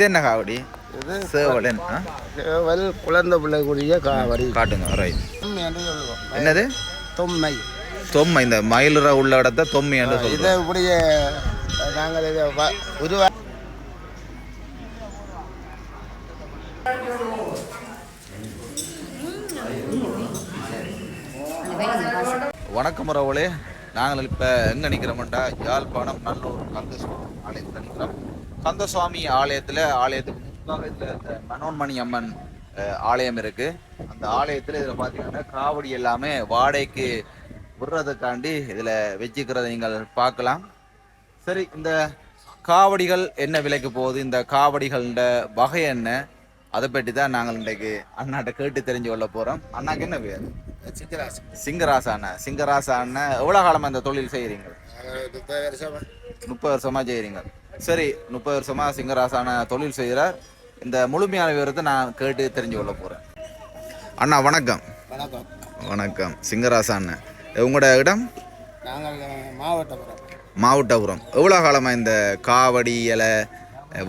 இது என்ன காவடி இது சேவலன் ஆ? சேவல் குழந்தை பிள்ளைக்குரிய காவடி காட்டுங்க ரைட் என்னது தொம்மை தொம்மை இந்த மயிலுற உள்ள இடத்த தொம்மை என்று இதை சொல்றோம் இப்படியே நாங்கள் இதை உருவா வணக்கம் உறவுகளே. நாங்கள் இப்போ எங்கே நிற்கிறோம்டா யாழ்ப்பாணம் நல்லூர் கந்தசுவாமி ஆலயத்தில் நிற்கிறோம் கந்தசுவாமி ஆலயத்தில் ஆலயத்துக்கு முன்பாக இதில் இந்த மனோன்மணி அம்மன் ஆலயம் இருக்கு. அந்த ஆலயத்தில் இதில் பார்த்தீங்கன்னா காவடி எல்லாமே வாடகைக்கு விடுறதுக்காண்டி இதில் வச்சுக்கிறத நீங்கள் பார்க்கலாம். சரி இந்த காவடிகள் என்ன விலைக்கு போகுது? இந்த காவடிகளோட வகை என்ன? அதை பற்றி தான் நாங்கள் இன்றைக்கு அண்ணாட்ட கேட்டு தெரிஞ்சு கொள்ள போகிறோம் அண்ணாக்கு என்ன பேர்? சித்திராசம் சிங்கராசா அண்ணா. சிங்கராசா அண்ணன் எவ்வளோ காலமாக இந்த தொழில் செய்கிறீங்க முப்பது வருஷமா. முப்பது வருஷமாக செய்கிறீங்க சரி முப்பது வருஷமாக சிங்கராசான தொழில் செய்கிறார். இந்த முழுமையான விவரத்தை நான் கேட்டு தெரிஞ்சு கொள்ள போகிறேன் அண்ணா வணக்கம். வணக்கம். வணக்கம். சிங்கராசா அண்ணன் உங்களோட இடம்? நாங்கள் மாவட்டபுரம். மாவட்டபுரம். எவ்வளோ காலமாக இந்த காவடி இலை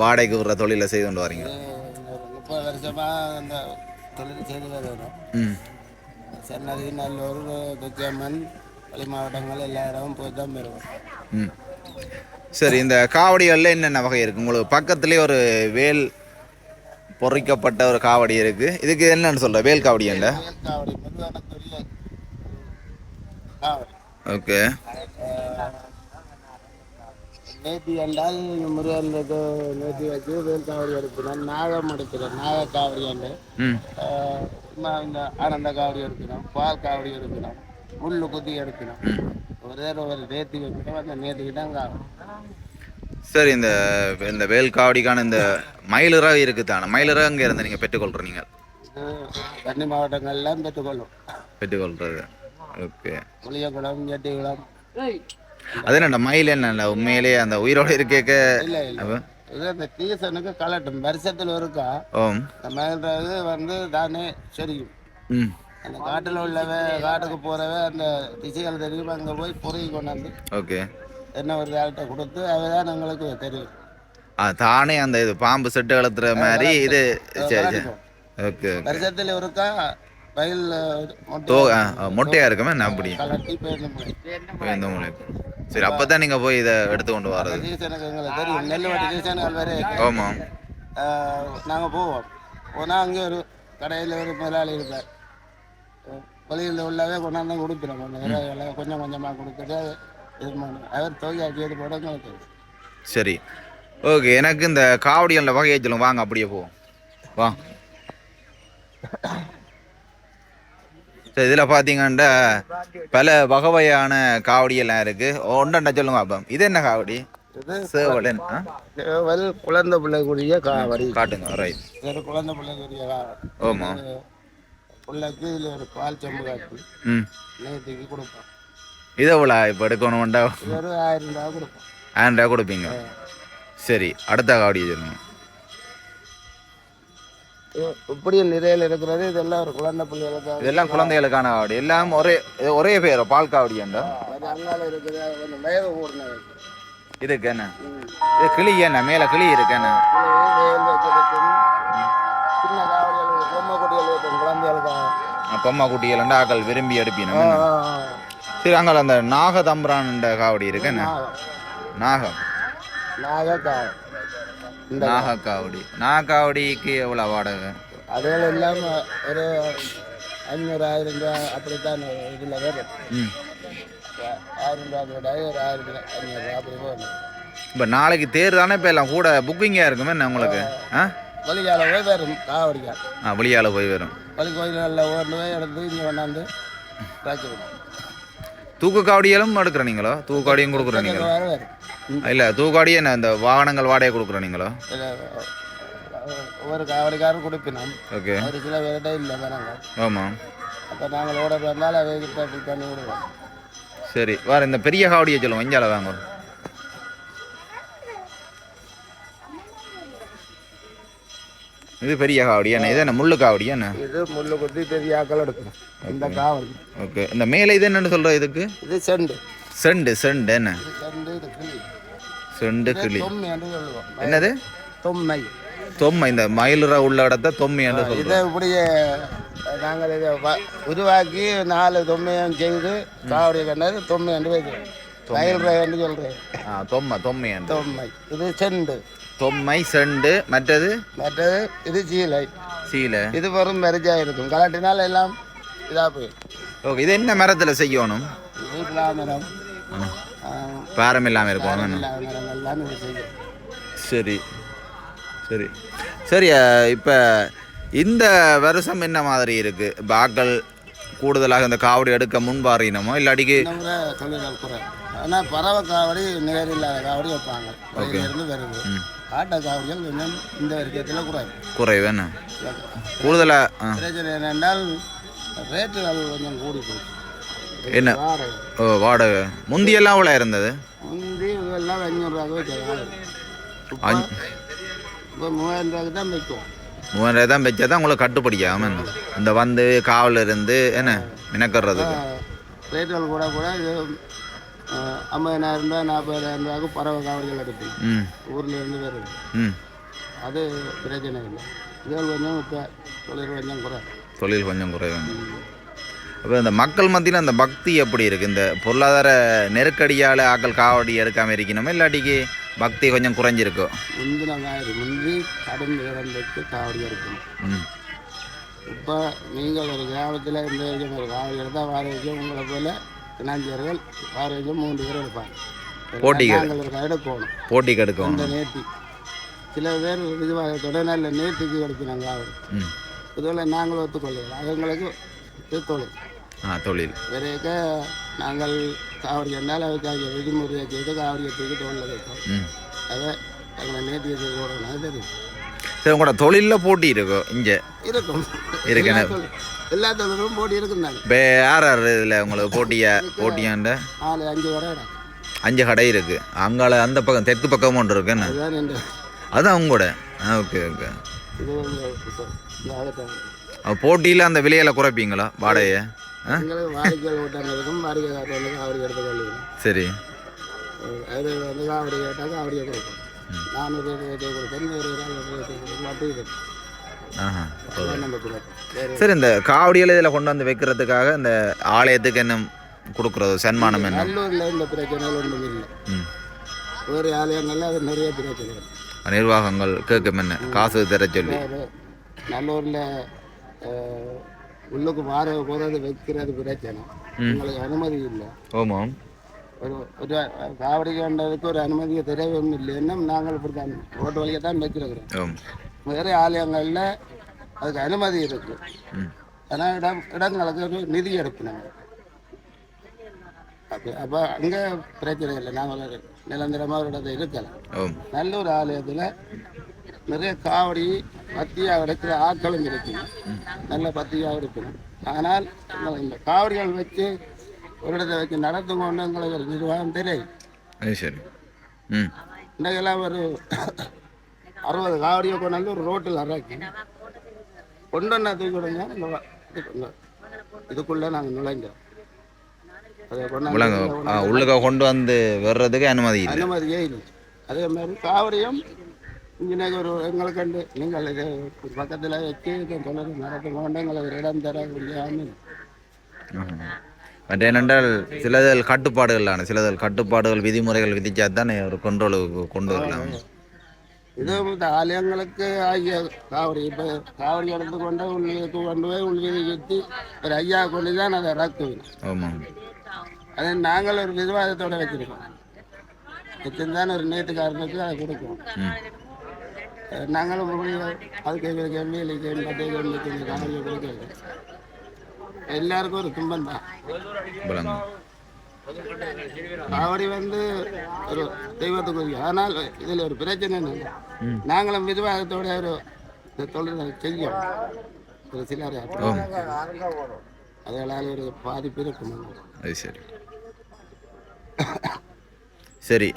வாடகைக்கு விடுற தொழிலை செய்து கொண்டு வரீங்க? முப்பது வருஷமா அந்த தொழில் செய்து வருகிறோம். ம். சென்னதி நல்லூர் துக்கியம்மன் வெளி மாவட்டங்கள் எல்லா இடமும் போய் தான் வருவோம். ம். சரி இந்த காவடிகளில் என்னென்ன வகை இருக்குது உங்களுக்கு பக்கத்துலேயே ஒரு வேல் பொறிக்கப்பட்ட ஒரு காவடி இருக்குது இதுக்கு என்னன்னு சொல்கிற வேல் காவடி காவடி. ஓகே. நேத்தி என்றால் முருகன் நேத்தி வச்சு வேல் காவடி எடுக்கணும் நாகம் எடுக்கிறோம் நாக காவடி என்று. இந்த ஆனந்த காவடி எடுக்கணும் பால் காவடி எடுக்கணும் முள்ளு குத்தி எடுக்கணும். ஒரே ஒரு நேத்தி வைக்கணும். அந்த நேத்திக்கு தான் காவடி சரி இந்த இந்த வேல் காவடிக்கான இந்த மயிலிறகு இருக்குது தானே? மயிலிறகு அங்கே இருந்து நீங்கள்? பெற்றுக்கொள்கிற நீங்கள் கன்னி மாவட்டங்கள்லாம் பெற்றுக்கொள்ளும். பெற்றுக்கொள்கிறது ஓகே. புளியகுளம் ஜெட்டிகுளம் அது என்ன மயில் என்ன உண்மையிலேயே அந்த உயிரோடு இருக்கேக்க? இல்லை இல்லை. இது அந்த சீசனுக்கு கலட்டும். வருஷத்தில் ஒருக்கா ஓம். இந்த மயில்றது வந்து தானே செடிக்கும் ம். அந்த காட்டில் உள்ளவ காட்டுக்கு போறவ அந்த திசைகள் தெரியும்? அங்கே போய் பொறுக்கி கொண்டாந்து ஓகே. என்ன ஒரு ஆள்கிட்ட கொடுத்து அவதான் எங்களுக்கு தெரியும். தானே அந்த இது பாம்பு செட்டு கலத்துற மாதிரி இது. சரி சரி. ஓகே வருஷத்தில் ஒருக்கா வயல் மொட்டையா இருக்குமே? என்ன அப்படி? இந்த மூலைக்கு சரி அப்போ தான் நீங்கள் போய் இதை எடுத்து கொண்டு வர்றது. தெரியும். நெல் வட்டி சீசனுக்கு வரை ஆமாம் நாங்கள் போவோம். போனால் அங்கே ஒரு கடையில் ஒரு முதலாளி இருப்பார். வெளியில் உள்ளவே கொண்டாந்து கொடுத்துரும் கொஞ்சம் கொஞ்சம் கொஞ்சமாக கொடுத்துட்டு இது அவர் தொகையாக்கி இது போட எங்களுக்கு. சரி. ஓகே எனக்கு இந்த காவடிகளில் வகையை சொல்லுங்க வாங்க அப்படியே போவோம். வா. சரி இதில் பார்த்தீங்கன்னா பல வகை வகையான காவடி எல்லாம் இருக்கு. ஒன்றண்டா சொல்லுங்க அப்போ. இது என்ன காவடி? இது சேவலன்? சேவல் குழந்தை பிள்ளைக்குரிய காவடி. காட்டுங்க ரைட் குழந்தை பிள்ளைக்குரிய ஆமாம் பிள்ளைக்கு இதில் ஒரு பால் செம்பு காட்டி நேற்றுக்கு கொடுப்போம். இதை எவ்வளோ? இப்போ எடுக்கணும்டா. ஒரு ஆயிரம் ரூபா கொடுப்போம். ஆயிரம் ரூபா கொடுப்பீங்க? சரி அடுத்த காவடி சொல்லுங்க. இப்படி நிறையில் இருக்கிறது இதெல்லாம் ஒரு குழந்தை பிள்ளைகளுக்கு இதெல்லாம் குழந்தைகளுக்கான காவடி. எல்லாம் ஒரே ஒரே பேர்? பால் காவடியாண்டா அது அங்கால கொஞ்சம் இதுக்கு என்ன? இது கிளி என்ன? மேலே கிளி இருக்கு என்ன? பொம்மா குட்டிகள் ஆக்கள் விரும்பி எடுப்பினோம். சரி அங்கே அந்த நாகதம்பிரான் காவடி இருக்கு என்ன? நாகம். நாக காவடி நாக காவடிக்கு எவ்வளோ வாடகை? அதுகள் எல்லாம் ஒரு அஞ்சூறு ஆயிரம் ரூபா அப்படித்தான் இதில் வரும். ஆயிரம் ரூபா கூட ஒரு ஆயிரம் அஞ்சூறு ரூபா அப்படி வரும் இப்போ நாளைக்கு தேர் தானே இப்போ எல்லாம் கூட புக்கிங்காக இருக்குமே என்ன உங்களுக்கு? ஆ. வழியால போய் வரும் காவடிக்கா. ஆ வெளியால் போய் வரும். வழி கோயில்களில் போய் எடுத்து இங்கே கொண்டாந்து காய்ச்சி விடும் தூக்கு காவடியெல்லாம் எடுக்கிற நீங்களோ? தூக்கு காவடியும் கொடுக்குற நீங்களோ? இல்லை தூக்கு காவடி என்ன இந்த வாகனங்கள் வாடகை கொடுக்குற நீங்களோ? இதுல ஒவ்வொரு காவடிக்காரரும் கொடுப்பினோம். ஓகே. ஒரு சில பேர்கிட்ட இல்லை வேணாங்க ஆமாம் அப்போ நாங்கள் ஓட வந்தால் அதை பண்ணி விடுவோம் சரி வேறு இந்த பெரிய காவடியை சொல்லுவோம் இஞ்சால வாங்க? இது பெரிய காவடி என்ன? இது என்ன முள்ளு காவடி என்ன? இது முள்ளு குத்தி பெரிய ஆக்கள் எடுக்கணும். இந்த காவடி. ஓகே. இந்த மேலே இது என்னன்னு சொல்கிற இதுக்கு? இது செண்டு. செண்டு செண்டு என்ன? இது செண்டு இது கிளி. என்னது? தொம்மை. தொம்மை இந்த மயிலுற உள்ள இடத்த தொம்மை என்று இதை சொல்றோம் இப்படியே நாங்கள் இதை உருவாக்கி நாலு தொம்மையும் செய்து காவடி கண்டது தொம்மை என்று வைக்கிறோம் மயில் என்று சொல்கிறேன் ஆ தொம்மை தொம்மை தொம்மை. இது செண்டு. தொம்மை செண்டு மற்றது? மற்றது இது சீலை. சீலை. இது வெறும் மெரிஜா இருக்கும். கலாட்டினால் எல்லாம் இதாக போயிடும் ஓகே இது என்ன மரத்தில் செய்யணும்? இது பிளாமரம் பாரம் இல்லாமல் இருக்கும் மரம் சரி. சரி. சரி இப்போ இந்த வருஷம் என்ன மாதிரி இருக்கு? இப்போ ஆக்கள் கூடுதலாக இந்த காவடி எடுக்க முன்பாறினமோ குறை. ஆனால் பறவை காவடி நேர் இல்லாத காவடி வைப்பாங்க. வருது. ஆட்ட காவடிகள் கொஞ்சம் இந்த வருஷத்தில் குறைவு. குறைவேன்னு கூடுதலாக ஆ. பிரச்சனை என்னென்றால் ரேட்டுகள் கொஞ்சம் கூடி போச்சு. என்ன? ஓ வாடகை. முந்தியெல்லாம் அவ்வளோ இருந்தது? முந்தி இதெல்லாம் அஞ்சூறுரூவாக்கு இப்போ மூவாயிரம் ரூபாய்க்கு தான் விற்கும். மூவாயிரம் தான் வச்சா தான் உங்களுக்கு கட்டுப்படியாம இந்த வந்து காவல் இருந்து என்ன? மினக்கறதுக்கு ரேட்டுகள் கூட கூட ஐம்பதாயிரம் ரூபாய் நாற்பதாயிரம் ரூபாய்க்கு பறவை காவடிகள் எடுக்கணும் ம். ஊர்ல இருந்து வருது ம். அது பிரச்சனை இல்லை. இதுகள் கொஞ்சம் இப்போ தொழில் கொஞ்சம் குறை. தொழில் கொஞ்சம் குறைவாங்க அப்போ இந்த மக்கள் மத்தியில் அந்த பக்தி எப்படி இருக்கு? இந்த பொருளாதார நெருக்கடியால் ஆக்கள் காவடி எடுக்காமல் இருக்கணுமா? இல்லாட்டிக்கு பக்தி கொஞ்சம் குறைஞ்சிருக்கோ? முந்தின முந்தி நேரம் வைத்து காவடி எடுக்கணும். ம். இப்போ நீங்கள் ஒரு கிராமத்தில் இந்த ஒரு காவடி எடுத்தால் வார வரைக்கும் உங்களை போல பினாஞ்சியர்கள் வார வரைக்கும் மூன்று பேர் எடுப்பாங்க. போட்டிக்கு நாங்கள் ஒரு எடுக்கணும் போட்டிக்கு எடுக்கணும். இந்த நேர்த்தி சில பேர் இதுவாக தொடர்நாள் நேர்த்திக்கு காவடி ம். இதுவரை நாங்களும் ஒத்துக்கொள்ளல அவங்களுக்கு தொழில். ஆ தொழில். விரைக்க நாங்கள் காவடி என்றால் அதுக்காக விதிமுறையை செய்து காவடியை தூக்கி தோளில் வைப்போம். அதை எங்களை நேர்த்தி செய்து போடணும் அது தெரியும். சரி உங்களோட தொழிலில் போட்டி இருக்கோ? இங்கே. இருக்கும். இருக்கு. எல்லா தொழிலும் போட்டி இருக்குந்தாங்க இப்போ யார் யார் இதில் உங்களுக்கு போட்டியா? போட்டியாண்ட? நாலு அஞ்சு இடம் அஞ்சு கடை இருக்கு. அங்கால அந்த பக்கம் தெற்கு பக்கம் ஒன்று இருக்கு என்ன? அதுதான் அதான் உங்களோட. ஆ ஓகே ஓகே. போட்டியில் அந்த விலையில குறைப்பீங்களா? வாடகையை? சரி. காவடி கேட்டால் காவடியை கொடுப்போம். நானூறு ரேட்டை கொடுப்பேன் வேறு ஒரு ரேட்டை கொடுப்போம் அப்படி இருக்கு சரி இந்த காவடியில் இதில் கொண்டு வந்து வைக்கிறதுக்காக இந்த ஆலயத்துக்கு என்ன கொடுக்குறது? சன்மானம் என்ன? நல்லூரில் இந்த பிரச்சனைகள் ஒன்றும் இல்லை. வேறு ஆலயங்கள்ல அது நிறைய பிரச்சனைகள். நிர்வாகங்கள் கேட்கும் என்ன? காசு தர சொல்லி. நல்லூரில் உள்ளுக்கு வார போகிறது வைக்கிறது பிரச்சனை. உங்களுக்கு அனுமதி இல்லை. ஓமாம். ஒரு ஒரு காவடி கண்டதுக்கு ஒரு அனுமதியை தெரியவும் இல்லைன்னா நாங்கள் இப்படி தான் ஓட்டு வழியை தான் வச்சிருக்கிறோம் வேறு ஆலயங்களில் அதுக்கு அனுமதி இருக்கு ஆனால் இடம் இடங்களுக்கு ஒரு நிதி எடுக்கணும் அப்போ அப்போ அங்கே பிரச்சனை இல்லை நாங்கள் ஒரு நிரந்தரமாக ஒரு இடத்துல இருக்கலாம் ஓம் நல்லூர் ஆலயத்தில் நிறைய காவடி பத்தியாக எடுக்கிற ஆட்களும் இருக்குங்க நல்ல பத்தியாக இருக்கணும் ஆனால் இந்த காவடிகள் வச்சு ஒரு இடத்தை வச்சு நடந்து கொண்டு எங்களுக்கு ஒரு நிர்வாகம் தெரியும் அது சரி. ம். இன்றைக்கெல்லாம் ஒரு அறுபது காவடியை கொண்டாந்து ஒரு ரோட்டில் இறக்கி கொண்டு வந்து தூக்கி விடுங்க இதுக்குள்ள நாங்கள் நுழைஞ்சோம் உள்ளுக்க கொண்டு வந்து வர்றதுக்கு அனுமதி அனுமதியே இல்லை. அதே மாதிரி காவடியும் இங்கே ஒரு எங்களுக்கு கண்டு நீங்கள் இது பக்கத்தில் வச்சு தொடர்ந்து நடந்து கொண்டு எங்களுக்கு ஒரு இடம் தர முடியாமல் மற்ற என்னென்றால் சிலதில் கட்டுப்பாடுகளான சிலதில் கட்டுப்பாடுகள் விதிமுறைகள் விதிச்சா தானே ஒரு கொண்டோலுக்கு கொண்டு வரலாம் இது இந்த ஆலயங்களுக்கு ஆகிய காவடி இப்போ காவடி எடுத்து கொண்டு உள்ளுக்கு கொண்டு போய் உள்ளுக்கு சுற்றி ஒரு ஐயா கொண்டு தான் அதை இறக்குவேன் ஆமாம் அதை நாங்கள் ஒரு விவாதத்தோட வச்சிருக்கோம் வச்சிருந்தான் ஒரு நேற்றுக்காரனுக்கு அதை கொடுப்போம் ம் அஹ் நாங்களும் அதுக்கு எங்களுக்கு எம்எல்ஏக்கு மற்ற எம்எல்ஏக்கு காவடியை கொடுக்கல எல்லாருக்கும் ஒரு துன்பம் தான். காவடி வந்து ஒரு தெய்வத்துக்குரிய. ஆனால் இதில் ஒரு பிரச்சனை என்ன நாங்களும் விவாதத்தோட ஒரு தொழிலை செய்யும் ஒரு சிலர் அதனால ஒரு பாதிப்பு இருக்கும். அது சரி. சரி.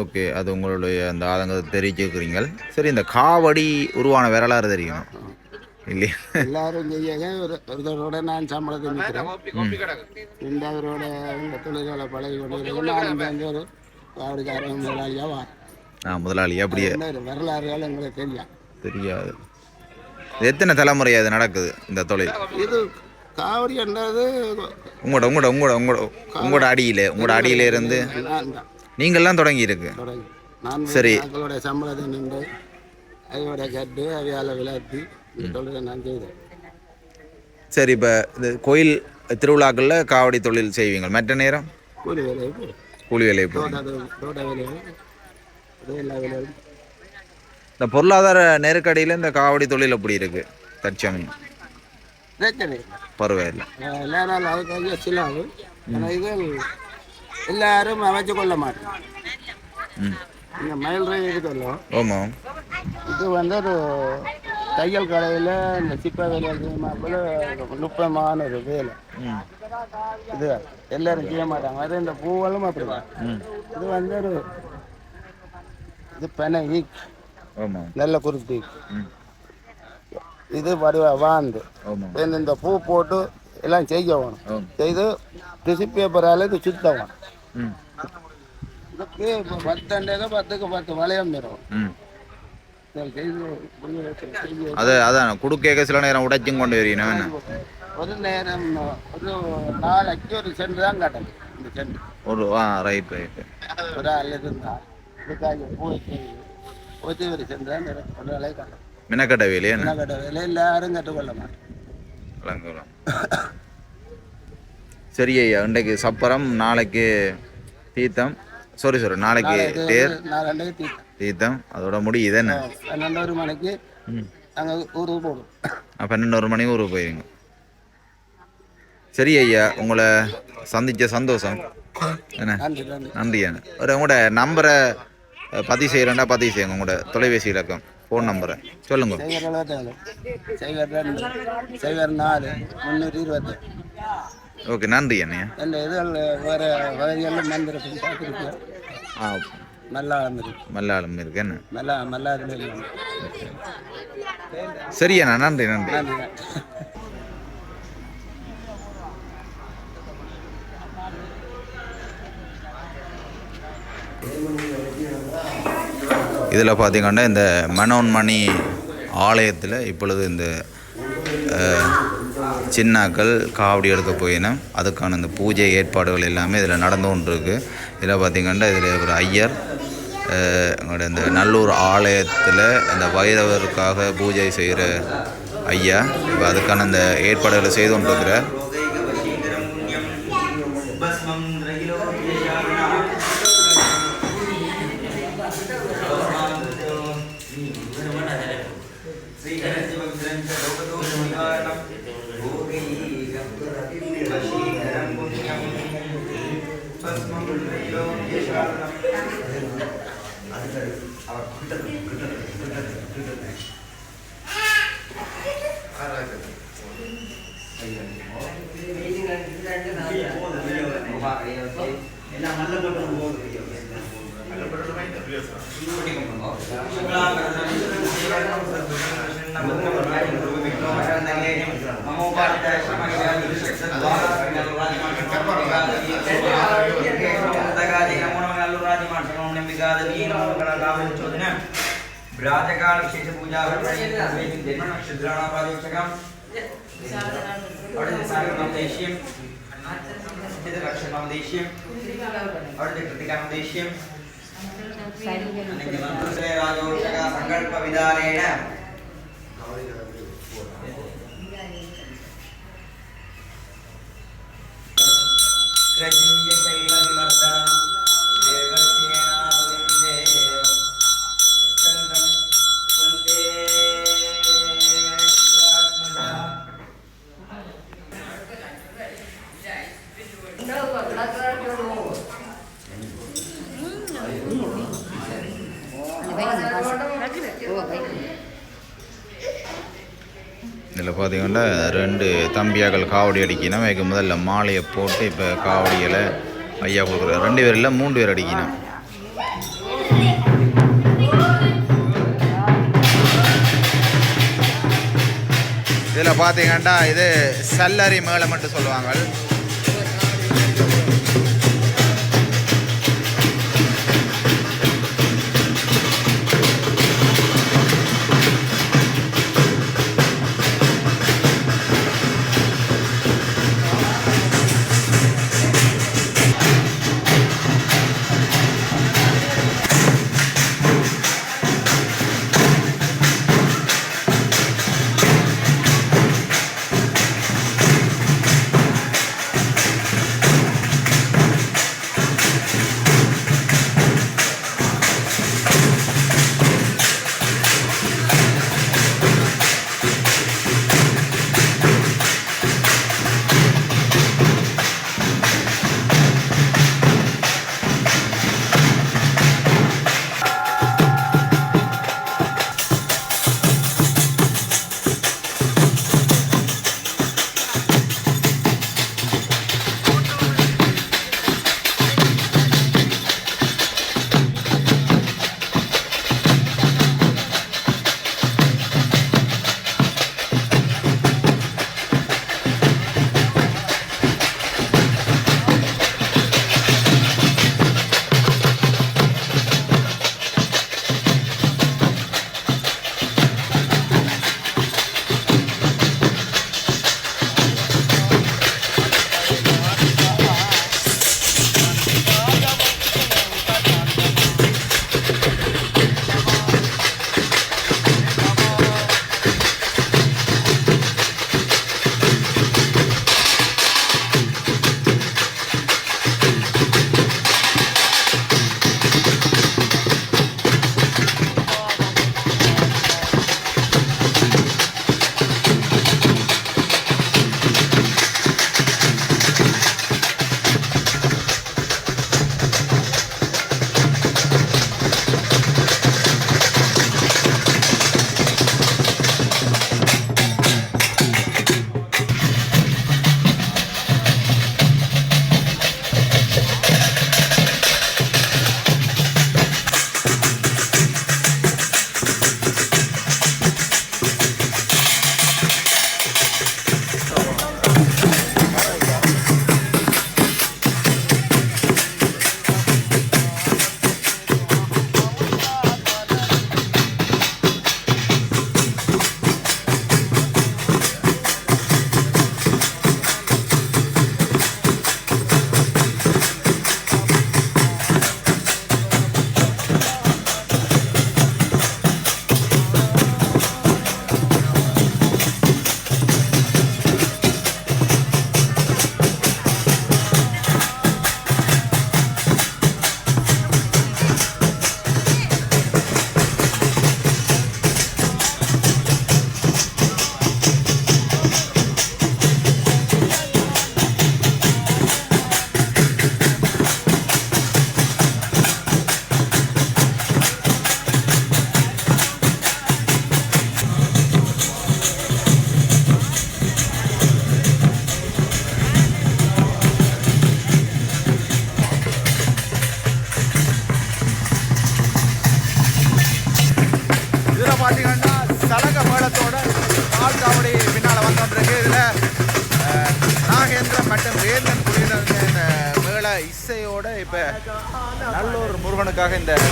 ஓகே. அது உங்களுடைய அந்த ஆதங்கத்தை தெரிவிச்சுக்கிறீங்க சரி இந்த காவடி உருவான வரலாறு தெரியும்? இல்லையா எல்லாரும் செய்ய ஒரு ஒருத்தரோட நான் சம்பளத்தை நிற்கிறேன் ரெண்டாவதோட இந்த தொழில்களை பழகி கொண்டு ஒரு காவடிக்காரன் முதலாளியாக ஆ முதலாளி அப்படியே வரலாறுகள் எங்களுக்கு தெரியும் தெரியாது இது எத்தனை தலைமுறையா இது நடக்குது இந்த தொழில் இது காவடி என்றது உங்களோட உங்களோட உங்களோட உங்களோட உங்களோட அடியில உங்களோட அடியில இருந்து நீங்கள்லாம் தொடங்கி இருக்கு சரி. சம்பளத்தை நின்று அவையோட கட்டு அவையால் விளையாட்டி சரி இப்போ இந்த கோயில் திருவிழாக்களில் காவடி தொழில் செய்வீங்க. மற்ற நேரம்? கூலி வேலைக்கு. கூலி வேலை. வேலையும் இந்த பொருளாதார நெருக்கடியில் இந்த காவடி தொழில் எப்படி இருக்கு? தற்சமயம். பரவாயில்ல. எல்லாரும் அமைச்சு கொள்ள மாட்டேன் ம். இந்த மயில் ரயில் இருக்குல்ல ஆமாம். இது வந்து ஒரு தையல் கடையில் இந்த சிப்ப வேலை செய்யமாப்பில் நுட்பமான ஒரு வேலை. இது எல்லாரும் செய்ய மாட்டாங்க. அது இந்த பூவெல்லாம் அப்படி ம். இது வந்து ஒரு இது பெனை ஈக். நல்ல குருத்தி இது வடிவ ஆமாம் இந்த- பூ போட்டு எல்லாம் செய்ய வேணும். செய்து டிசி பேப்பரால் இது சுத்த வேணும். ம். இதுக்கு இப்போ பத்து அண்டேக பத்துக்கு பத்து வளையம் தரும். அது அதான் குடுக்க சில நேரம் உடைச்சும் கொண்டு வரீங்க ஒரு நேரம் ஒரு நாளைக்கு ஒரு சென்ட் தான் கட்டணும் இந்த சென்ட். ஒரு ஆ ரைட் ரைட்டு ஒரு ஆள் இருந்தா இதுக்காக போய் போச்சு ஒரு சென்ட் தான். ஒரு ஆளே கட்டணும். மினக்கட்ட வேலையே என்ன? என்ன கட்ட வேலை எல்லாரும் கற்றுக்கொள்ள மாட்டோம். சரி ஐயா இன்றைக்கு சப்பரம் நாளைக்கு தீர்த்தம். சாரி சாரி நாளைக்கு தேர். ரெண்டு தீர்த்தம். தீர்த்தம் அதோட முடியுது என்ன? பன்னெண்டு ஒரு மணிக்கு நாங்கள் ஊருக்கு போடுவோம் மணி ஊருக்கு போயிருங்க. சரி ஐயா உங்களை சந்திச்ச சந்தோஷம். என்ன? நன்றி அண்ணா ஒரு உங்களோட நம்பரை பதிவு செய்கிறேன்டா பதிவு செய்யுங்க. உங்களோட தொலைபேசி இலக்கம் ஃபோன் நம்பரை சொல்லுங்க. சைவர் ரெண்டு. நாலு. முந்நூற்றி இருபத்தி. ஓகே நன்றி அண்ணா. இந்த இதுகள் வேறு வகைகளில் பார்த்துருக்கேன் ஆ நல்லா இருந்திருக்கு மல்லாளம் இருக்கு என்ன? நன்றி நன்றி. இதில் பார்த்தீங்கன்னா இந்த மனோன்மணி ஆலயத்தில் இப்பொழுது இந்த சின்னாக்கள் காவடி எடுக்க போயினோம் அதுக்கான இந்த பூஜை ஏற்பாடுகள் எல்லாமே இதில் நடந்து கொண்டிருக்கு. இதில் பார்த்தீங்கன்னா இதில் ஒரு ஐயர் அஹ், எங்களுடைய இந்த நல்லூர் ஆலயத்தில் அந்த வைரவருக்காக பூஜை செய்கிற ஐயா. இப்போ அதுக்கான அந்த ஏற்பாடுகளை செய்து கொண்டிருக்கிறார் Gracias. प्रातःकाल विशेष पूजा जन्म क्षुद्राणापादोक्षकम अड़ते सागरम देशीयम। अड़ते लक्षणम देशीयम। अड़ते कृतिकम देशीयम। राजोक्षक संकल्प विदारेण। कृष्ण இதில் பார்த்தீங்கன்னா ரெண்டு தம்பியாக்கள் காவடி அடிக்கணும் வைக்க முதல்ல மாலையை போட்டு இப்போ காவடிகளை ஐயா கொடுக்குறாரு. ரெண்டு பேர் இல்லை மூணு பேர் அடிக்கணும். இதில் பார்த்தீங்கன்னா இது சல்லரி மட்டும் சொல்லுவாங்க. thank you.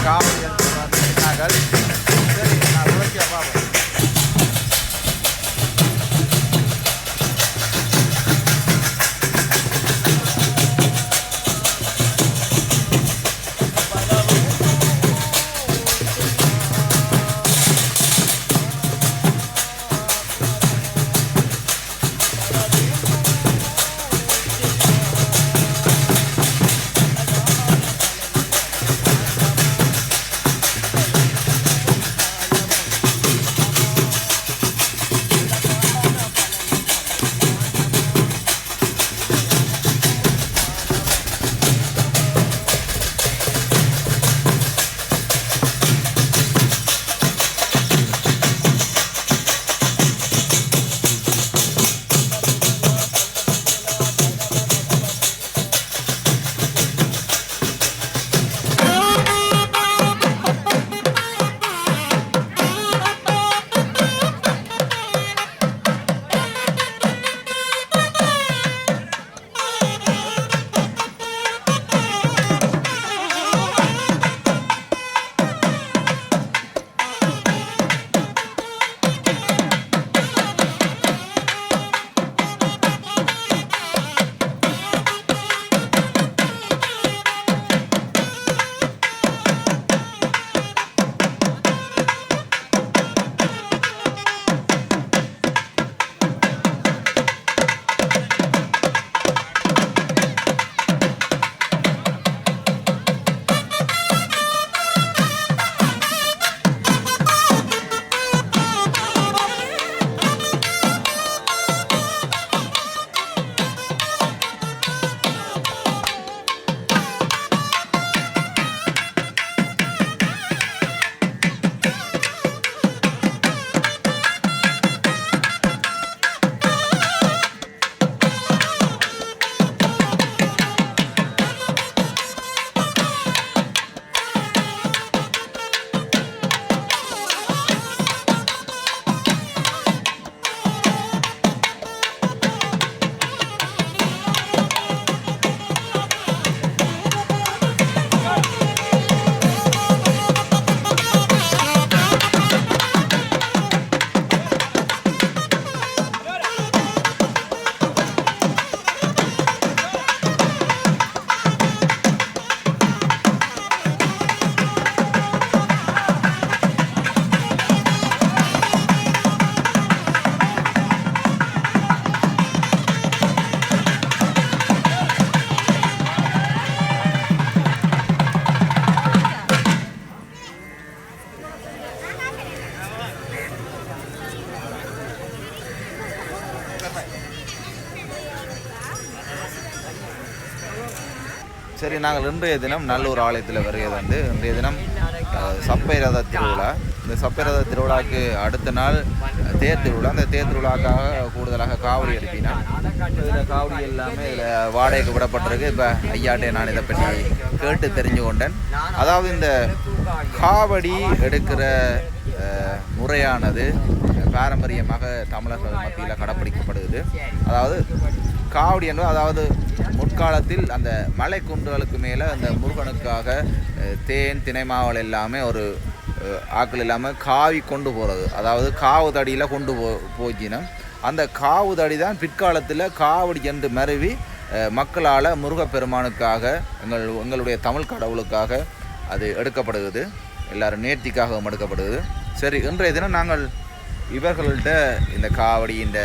காவல் இந்த காவடி எடுத்து வந்தார்கள் சரி நான் தொடர்ச்சியாக பார்ப்போம் நாங்கள் இன்றைய தினம் நல்லூர் ஆலயத்தில் வருகிறது வந்து இன்றைய தினம் சப்பைரத சப்பை ரத திருவிழா. இந்த சப்பை ரத திருவிழாவுக்கு அடுத்த நாள் தேர் திருவிழா. அந்த தேர் திருவிழாக்காக கூடுதலாக காவடி எடுப்பினா இதில் காவடி எல்லாமே இதில் வாடகைக்கு விடப்பட்டிருக்கு. இப்போ ஐயாட்டே நான் இதை பற்றி கேட்டு தெரிஞ்சு கொண்டேன். அதாவது இந்த காவடி எடுக்கிற முறையானது பாரம்பரியமாக தமிழர்கள் மத்தியில் கடைப்பிடிக்கப்படுகிறது. அதாவது காவடி என்பது அதாவது முற்காலத்தில் அந்த மலை குன்றுகளுக்கு மேலே அந்த முருகனுக்காக தேன் தினைமாவல் எல்லாமே ஒரு ஆக்கள் இல்லாமல் காவி கொண்டு போகிறது அதாவது காவு தடியில் கொண்டு போ போச்சினம் அந்த காவு தடி தான் பிற்காலத்தில் காவடி என்று மருவி மக்களால் முருகப்பெருமானுக்காக எங்கள் எங்களுடைய தமிழ் கடவுளுக்காக அது எடுக்கப்படுகிறது. எல்லாரும் நேர்த்திக்காகவும் எடுக்கப்படுகிறது. சரி இன்றைய தினம் நாங்கள் இவர்கள்ட்ட இந்த காவடி இந்த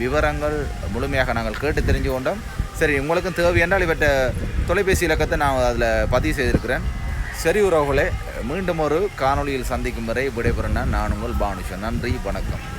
விவரங்கள் முழுமையாக நாங்கள் கேட்டு தெரிஞ்சு கொண்டோம். சரி உங்களுக்கும் தேவை என்றால் இவற்றை தொலைபேசி இலக்கத்தை நான் அதில் பதிவு செய்திருக்கிறேன். சரி உறவுகளே மீண்டும் ஒரு காணொளியில் சந்திக்கும் வரை விடைபெறும் நான் உங்கள் பானுஷன். நன்றி வணக்கம்.